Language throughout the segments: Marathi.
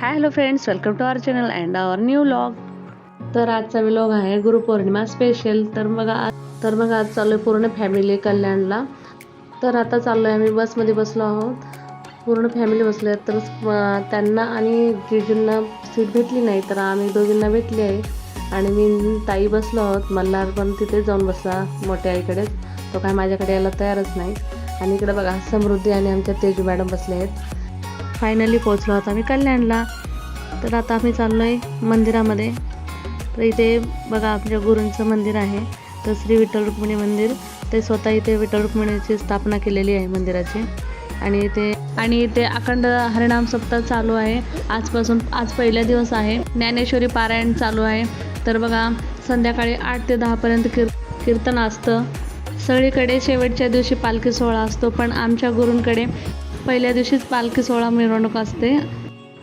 Hi hello friends welcome to our channel and our new vlog तर आजचा व्लॉग आहे गुरुपौर्णिमा स्पेशल तर मग आज तर मग आज चाललो आहे पूर्ण फॅमिली कल्याणला. तर आता चाललो आहे आम्ही बसमध्ये बसलो आहोत. पूर्ण फॅमिली बसलो आहे तर त्यांना आणि जिजूंना सीट भेटली नाही तर आम्ही दोघींना भेटली आहे. आणि मी ताई बसलो आहोत. मल्हार पण तिथे जाऊन बसला मोठ्या आईकडेच. तो काय माझ्याकडे यायला तयारच नाही. आणि इकडे बघा समृद्धी आणि आमच्या तेजू मॅडम बसले आहेत. फायनली पोचलो आहोत आम्ही कल्याणला. तर आता आम्ही चाललो आहे मंदिरामध्ये. तर इथे बघा आपल्या गुरूंचं मंदिर आहे. तर श्री विठ्ठल रुक्मिणी मंदिर. ते स्वतः इथे विठ्ठल रुक्मिणीची स्थापना केलेली आहे मंदिराची. आणि इथे आणि इथे अखंड हरिणाम सप्ताह चालू आहे. आजपासून आज पहिला दिवस आहे. ज्ञानेश्वरी पारायण चालू आहे. तर बघा संध्याकाळी आठ ते दहापर्यंत किर कीर्तन असतं. सगळीकडे शेवटच्या दिवशी पालखी सोहळा असतो. पण आमच्या गुरूंकडे पहिल्या दिवशीच पालखी सोहळा मिरवणूक असते.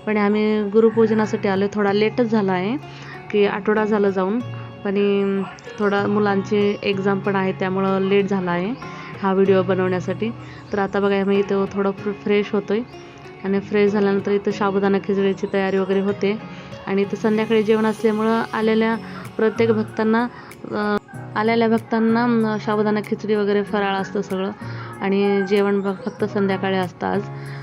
पण आम्ही गुरुपूजनासाठी आलो थोडा लेटच झाला आहे की आठवडा झालं जाऊन. पण थोडा मुलांची एक्झाम पण आहे त्यामुळं लेट झाला आहे हा व्हिडिओ बनवण्यासाठी. तर आता बघा आम्ही इथं थोडं फ्रेश होतो आहे आणि फ्रेश झाल्यानंतर इथं साबुदाणा खिचडीची तयारी वगैरे होते. आणि इथं संध्याकाळी जेवण असल्यामुळं आलेल्या प्रत्येक भक्तांना आलेल्या भक्तांना साबुदाणा खिचडी वगैरे फराळ असतं सगळं. आणि जेवण बघ फक्त संध्याकाळी असतं आज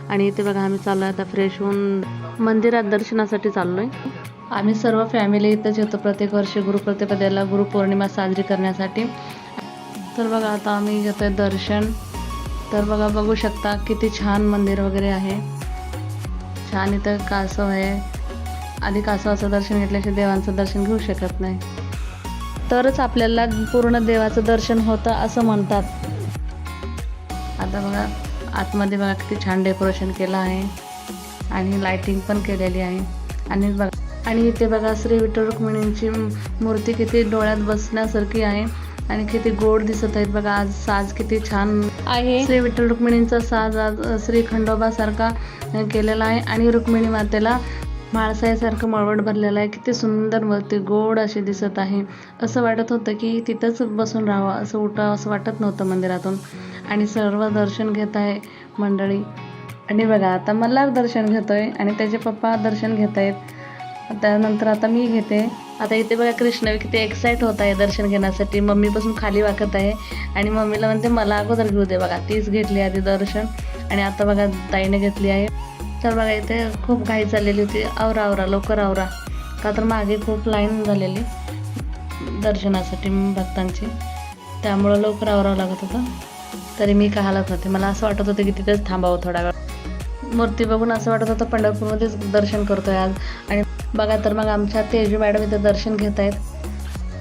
आणि इथे बघा आम्ही चाललो आता फ्रेश होऊन मंदिरात दर्शनासाठी चाललो आहे आम्ही सर्व फॅमिली इथंच येतो प्रत्येक वर्षी गुरुप्रतिपदेला गुरुपौर्णिमा साजरी करण्यासाठी. तर बघा आता आम्ही घेतोय दर्शन. तर बघा बघू शकता किती छान मंदिर वगैरे आहे. छान इथं कासव आहे. आधी कासवाचं दर्शन घेतल्याशिवाय देवांचं दर्शन घेऊ शकत नाही. तरच आपल्याला पूर्ण देवाचं दर्शन होतं असं म्हणतात. आता बघा आतमध्ये बघा किती छान डेकोरेशन केलं आहे. आणि लाइटिंग पण केलेली आहे. आणि बघा आणि इथे बघा श्री विठ्ठल रुक्मिणींची मूर्ती किती डोळ्यात बसण्यासारखी आहे. आणि किती गोड दिसत आहेत बघा आज साज किती छान आहे. श्री विठ्ठल रुक्मिणींचा साज आज श्री खंडोबासारखा केलेला आहे. आणि रुक्मिणी मातेला माळसायासारखं मळवट भरलेलं आहे. किती सुंदर मूर्ती गोड अशी दिसत आहे. असं वाटत होतं की तिथंच बसून राहावं. असं उठावं असं वाटत नव्हतं मंदिरातून. आणि सर्व दर्शन घेत आहे मंडळी. आणि बघा आता मल्हार दर्शन घेतो आहे आणि त्याचे पप्पा दर्शन घेत आहेत. त्यानंतर आता मी घेते. आता इथे बघा कृष्ण किती एक्साइट होत आहे दर्शन घेण्यासाठी. मम्मीपासून खाली वाकत आहे. आणि मम्मीला म्हणते मला अगोदर घेऊ दे. बघा तीच घेतली आधी दर्शन. आणि आता बघा ताईने घेतली आहे. तर बघा इथे खूप घाई चाललेली होती. आवरा आवरा लवकर आवरा. का तर मागे खूप लाईन झालेली दर्शनासाठी भक्तांची. त्यामुळं लवकर आवरावं लागत होतं. तरी मी का हालत होते. मला असं वाटत होतं की तिथेच थांबावं थोडा वेळ. मूर्ती बघून असं वाटत होतं पंढरपूरमध्येच दर्शन करतोय आज. आणि बघा तर मग आमच्या तेजू मॅडम इथं दर्शन घेत आहेत.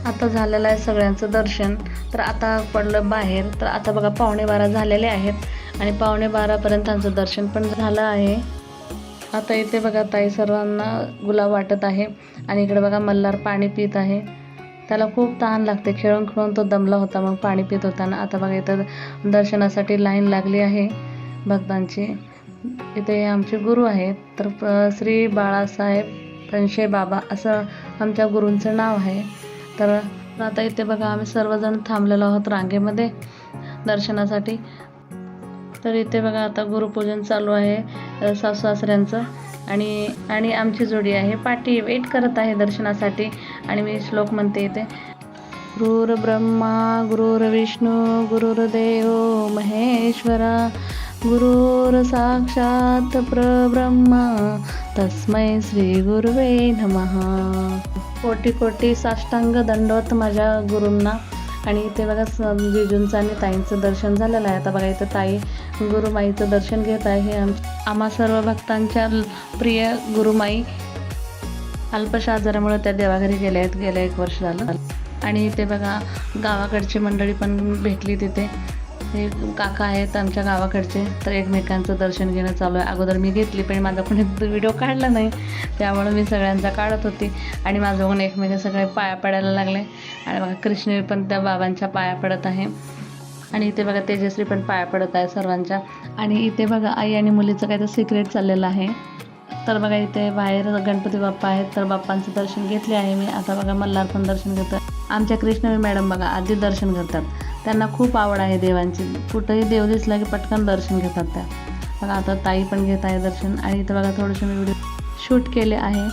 आता झालेलं आहे सगळ्यांचं दर्शन. तर आता पडलं बाहेर. तर आता बघा पावणे बारा झालेले आहेत. आणि पावणे बारापर्यंत आमचं दर्शन पण झालं आहे. आता इथे बघा ताई सर्वांना गुलाब वाटत आहे आणि इकडे बघा मल्हार पाणी पित आहे. त्याला खूप तहान लागते. खेळून खेळून तो दमला होता मग पाणी पित होताना आता बघा इथं दर्शनासाठी लाईन लागली आहे भक्तांची. इथे आमचे गुरु आहेत. तर प- श्री बाळासाहेब पंशे बाबा असं आमच्या गुरूंचं नाव आहे. तर आता इथे बघा आम्ही सर्वजण थांबलेलो आहोत रांगेमध्ये दर्शनासाठी. तर इथे बघा आता गुरुपूजन चालू आहे सासू सासऱ्यांचं आणि आणि आमची जोडी आहे. पाठी वेट करत आहे दर्शनासाठी आणि मी श्लोक म्हणते इथे. गुरुर ब्रह्मा गुरुर गुरुर्देव महेश्वरा गुरुर साक्षात प्रब्रह्मा तस्मै श्री गुरुवे नमः. कोटी कोटी साष्टांग दंडवत माझ्या गुरूंना. आणि इथे बघा स- जिजूंचं आणि ताईंचं दर्शन झालेलं आहे. आता बघा इथं ताई गुरुमाईचं दर्शन घेत आहे. हे आम आम्हा सर्व भक्तांच्या प्रिय गुरुमाई अल्पशा आजारामुळे त्या देवाघरी गेल्या आहेत. गेल्या एक वर्ष झालं. आणि इथे बघा गावाकडची मंडळी पण भेटली तिथे. हे काका आहेत आमच्या गावाकडचे. तर एकमेकांचं दर्शन घेणं चालू आहे. अगोदर मी घेतली पण माझा कोणी व्हिडिओ काढला नाही. त्यामुळे मी सगळ्यांचा काढत होती. आणि माझं बघून एकमेक सगळे पाया पडायला लागले. आणि बघा कृष्ण पण त्या बाबांच्या पाया पडत आहे. आणि इथे बघा तेजश्री पण पाया पडत आहे सर्वांच्या. आणि इथे बघा आई आणि मुलीचं काहीतरी सिक्रेट चाललेलं आहे. तर बघा इथे बाहेर गणपती बाप्पा आहेत. तर बाप्पांचं दर्शन घेतले आहे मी. आता बघा मल्हार पण दर्शन घेतो आमच्या कृष्णवी मॅडम बघा आधी दर्शन करतात. त्यांना खूप आवड आहे देवांची. कुठंही देव दिसला की पटकन दर्शन घेतात त्या. बघा आता ताई पण घेत आहे दर्शन. आणि इथं बघा थोडंसं मी व्हिडिओ शूट केले आहे.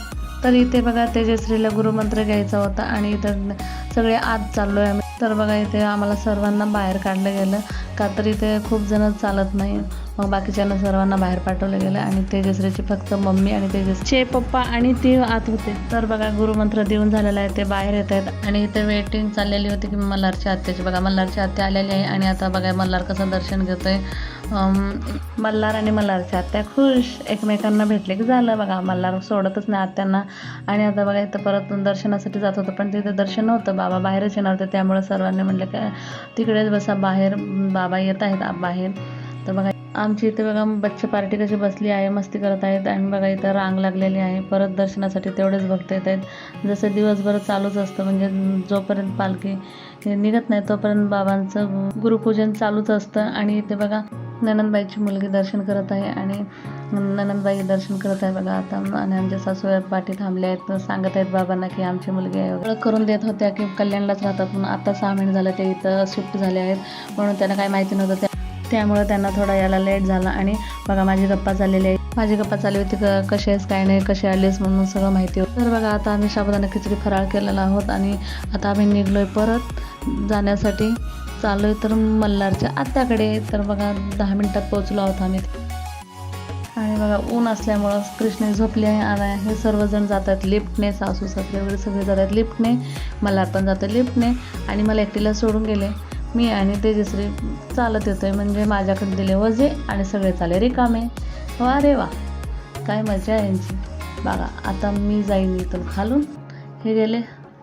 तर इथे बघा तेजश्रीला गुरुमंत्र घ्यायचा होता आणि इथं सगळे आत चाललो आहे आम्ही. तर बघा इथे आम्हाला सर्वांना बाहेर काढलं गेलं. का तर इथे खूप जण चालत नाही. मग बाकीच्यांना सर्वांना बाहेर पाठवलं गेलं आणि तेजश्रीची फक्त मम्मी आणि तेजसचे पप्पा आणि ते आत होते. तर बघा गुरुमंत्र देऊन झालेलं आहे ते बाहेर येत आहेत. आणि इथे वेटिंग चाललेली होती की मल्हारच्या आत्याची. बघा मल्हारच्या आत्या आलेली आहे आणि आता बघा मल्हार कसं दर्शन घेतोय. आहे मल्हार आणि मल्हारच्या आत्या खुश. एकमेकांना भेटले की झालं बघा मल्हार सोडतच नाही आत्यांना. आणि आता बघा इथं परत दर्शनासाठी जात होतं पण तिथे दर्शन नव्हतं. बाबा बाहेरच येणार होते त्यामुळे सर्वांनी म्हटलं काय तिकडेच बसा बाहेर बाबा येत आहेत बाहेर. तर बघा आमची इथे बघा बच्चे पार्टी कशी बसली आहे मस्ती करत आहेत. आणि बघा इथं रांग लागलेली आहे. परत दर्शनासाठी तेवढेच भक्त येत आहेत. जसं दिवसभर चालूच असतं म्हणजे जोपर्यंत पालखी निघत नाही तोपर्यंत बाबांचं गुरुपूजन चालूच असतं. आणि इथे बघा ननंदबाईची मुलगी दर्शन करत आहे. आणि ननंदबाई दर्शन करत आहे बघा. आता आणि आमच्या सासूबाई पाठी थांबले आहेत. सांगत आहेत बाबांना की आमची मुलगी आहे. ओळख करून देत होत्या की कल्याणलाच राहतात. पण आता सहा महिने झाले ते इथं शिफ्ट झाले आहेत. म्हणून त्यांना काही माहिती नव्हतं. त्या त्यामुळे त्यांना थोडा यायला लेट झाला. आणि बघा माझी गप्पा चाललेली आहे. माझी गप्पा चालली होती क कशी आहेस काय नाही कशी आलीस म्हणून सगळं माहिती होतं. तर बघा आता आम्ही साबुदाणा खिचडी फराळ केलेला आहोत आणि आता आम्ही निघलोय परत जाण्यासाठी. चाललोय तर मल्हारच्या आत्याकडे. तर बघा दहा मिनिटात पोहोचलो आहोत आम्ही. आणि बघा ऊन असल्यामुळं कृष्ण झोपले आहे आणि हे सर्वजण जातात लिफ्टने सासू सासरे वगैरे सगळे जातात लिफ्टने. मला पण जातं लिफ्टने. आणि मला एकटीला सोडून गेले. मी आणि तेजश्री चालत येतो आहे म्हणजे माझ्याकडे दिले वजे आणि सगळे चाले रिकामे. वा रे वा. काय मजा आहे यांची. बघा आता मी जाईन इथून खालून. हे गेले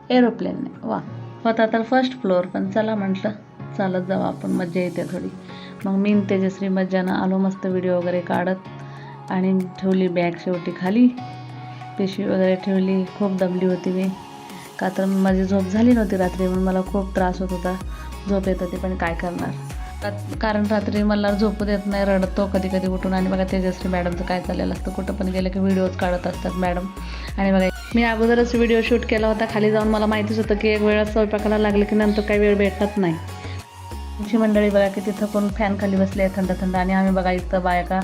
एरोप्लेनने वा. होता तर फर्स्ट फ्लोअर पण चला म्हटलं चालत जाऊ आपण. मजा येते थोडी. मग मी तेजश्री मज्जानं आलो मस्त व्हिडिओ वगैरे काढत आणि ठेवली बॅग शेवटी खाली. पिशवी वगैरे ठेवली. खूप दमली होती मी. का तर माझी झोप झाली नव्हती रात्री म्हणून मला खूप त्रास होत होता. झोप येत होती पण काय करणार? कारण रात्री मला झोपू देत नाही रडतो कधी कधी उठून. आणि बघा तेजस्वी मॅडमचं काय चाललेलं असतं कुठं पण गेलं की व्हिडिओज काढत असतात मॅडम. आणि बघा मी अगोदरच व्हिडिओ शूट केला होता. खाली जाऊन मला माहितीच होतं की एक वेळा स्वयंपाकाला लागलं की नंतर काही वेळ भेटत नाही. तुमची मंडळी बघा की तिथं कोण फॅन खाली बसले आहे थंड थंड आणि आम्ही बघा इथं बायका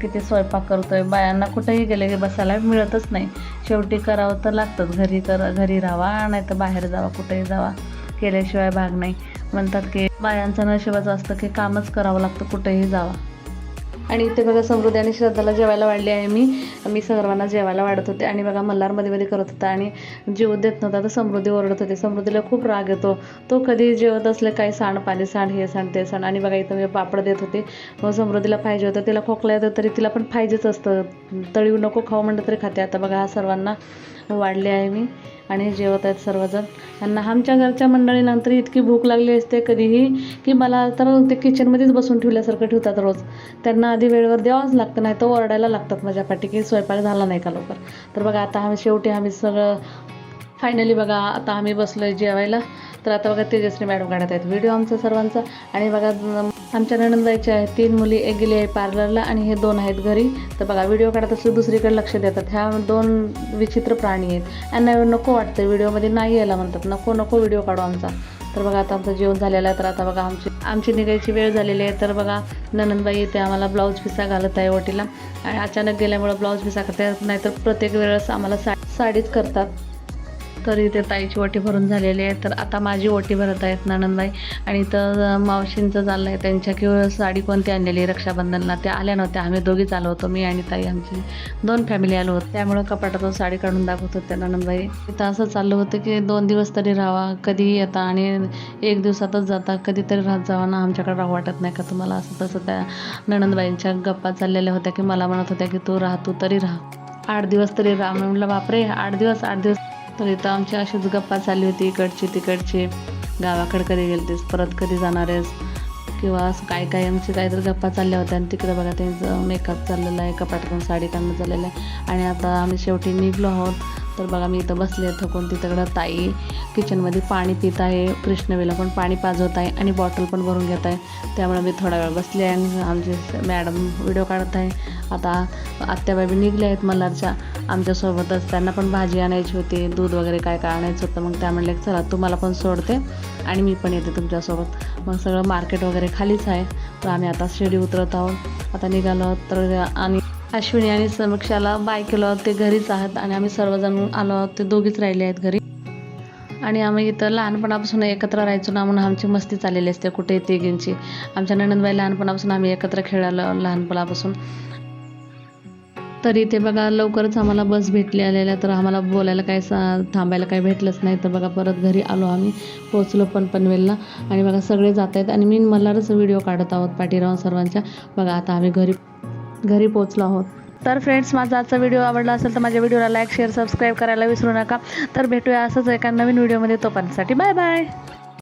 किती स्वयंपाक करतो आहे बायांना कुठेही गेले की बसायला मिळतच नाही. शेवटी करावं तर लागतंच. घरी कर घरी राहावा नाही तर बाहेर जावा कुठेही जावा. केल्याशिवाय भाग नाही. म्हणतात की बायांचं नशिबाचं असतं की कामच करावं लागतं कुठेही जावा. आणि इथे बघा समृद्धी आणि श्रद्धाला जेवायला वाढली आहे मी. मी सर्वांना जेवायला वाढत होते आणि बघा मल्हारमध्ये मध्ये करत होता आणि जेवू देत नव्हता तर समृद्धी ओरडत होते. समृद्धीला खूप राग येतो. तो कधी जेवत असले काही सांड पाणी सांड हे सांड ते सांड. आणि बघा इथं मी पापड देत होते. मग समृद्धीला पाहिजे होतं. तिला खोकला येतं तरी तिला पण पाहिजेच असतं. तळीव नको खाऊ म्हणलं तरी खाते. आता बघा हा सर्वांना वाढले आहे मी. आणि जेवत आहेत सर्वजण. त्यांना आमच्या घरच्या मंडळीनंतर इतकी भूक लागली असते कधीही की मला तर ते किचनमध्येच बसून ठेवल्यासारखं ठेवतात रोज. त्यांना आधी वेळेवर द्यावंच लागतं नाही तर ओरडायला लागतात माझ्या पाठी की स्वयंपाक झाला नाही का लवकर. तर बघा आता आम्ही शेवटी आम्ही सगळं फायनली बघा आता आम्ही बसलो आहे जेवायला. तर आता बघा तेजस्वी मॅडम काढत आहेत. व्हिडिओ आमचा सर्वांचा. आणि बघा आमच्या नणंदाईच्या आहेत. तीन मुली एक गेली आहे पार्लरला आणि हे दोन आहेत घरी. तर बघा व्हिडिओ काढत असले दुसरीकडे लक्ष देतात. ह्या दोन विचित्र प्राणी आहेत. यांना नको वाटतं. व्हिडिओमध्ये नाही यायला म्हणतात. नको नको व्हिडिओ काढू आमचा. तर बघा आता आमचं जेवण झालेलं आहे. तर आता बघा आमची आमची निघायची वेळ झालेली आहे. तर बघा ननंदबाई इथे आम्हाला ब्लाऊज पिसा घालत आहे ओटीला. आणि अचानक गेल्यामुळं ब्लाऊज पिसा करता येत प्रत्येक वेळेस आम्हाला सा साडीच करतात. तर इथे ताईची ओटी भरून झालेली आहे. तर आता माझी ओटी भरत आहेत ननंदबाई आणि इथं मावशींचं चाललं आहे त्यांच्या किंवा साडी कोणती आणलेली रक्षाबंधनला त्या आल्या नव्हत्या. आम्ही दोघीच आलो होतो मी आणि ताई आमची. दोन फॅमिली आलो होतो. त्यामुळं कपाटातून साडी काढून दाखवत होत्या ननंदबाई इथं असं चाललं होतं की दोन दिवस तरी राहावा कधीही येता आणि एक दिवसातच जाता. कधीतरी राहत जावा ना आमच्याकडे राहू वाटत नाही का तुम्हाला? असं तसं त्या नणंदबाईंच्या गप्पा चाललेल्या होत्या की मला म्हणत होत्या की तू राह तू तरी राहा. आठ दिवस तरी राहा. म्हटलं बापरे आठ दिवस आठ दिवस तर इथं आमची अशीच गप्पा चालली होती इकडची तिकडची. गावाकडे कधी गेलतीस परत कधी जाणार आहेस? किंवा असं काय काय आमची काहीतरी गप्पा चालल्या होत्या. आणि तिकडे बघा त्यांचं मेकअप चाललेलं आहे कपाटातून साडी काढणं चाललेलं आहे. आणि आता आम्ही शेवटी निघलो आहोत. तर बघा मी इथं बसले थकून. तिकडं ताई किचनमध्ये पाणी पित आहे. कृष्णवेला पण पाणी पाजवत आहे आणि बॉटल पण भरून घेत आहे. त्यामुळे मी थोडा वेळ बसले आहे आणि आमचे मॅडम व्हिडिओ काढत आहे. आता आत्याबाई निघल्या आहेत मल्हारच्या. आमच्यासोबतच त्यांना पण भाजी आणायची होती. दूध वगैरे काय काय आणायचं होतं. मग त्या म्हणले चला तुम्हाला पण सोडते आणि मी पण येते तुमच्यासोबत. मग सगळं मार्केट वगैरे खालीच आहे. तर आम्ही आता शिडी उतरत आहोत. आता निघालो तर आणि अश्विनी आणि समीक्षाला बाय केलो आहोत ते घरीच आहात आणि आम्ही सर्वजण आलो आहोत ते दोघीच राहिले आहेत घरी. आणि आम्ही इथं लहानपणापासून एकत्र राहायचो ना म्हणून आमची मस्ती चाललेली असते कुठे तिघींची आमच्या नणंदबाई लहानपणापासून आम्ही एकत्र खेळालो लहानपणापासून. तर इथे बघा लवकरच आम्हाला बस भेटली आलेल्या तर आम्हाला बोलायला काय सा थांबायला काही भेटलंच नाही. तर बघा परत घरी आलो आम्ही पोचलो पण पनवेलला आणि बघा सगळे जात आहेत. आणि मी मल्हारच व्हिडिओ काढत आहोत पाटीराव सर्वांच्या. बघा आता आम्ही घरी घरी पोचलो आहोत. तर फ्रेंड्स माझा आजचा व्हिडिओ आवडला असेल तर माझ्या व्हिडिओला लाईक शेअर सबस्क्राईब करायला विसरू नका. तर भेटूया असंच एका नवीन व्हिडिओमध्ये तोपर्यंतसाठी. Bye bye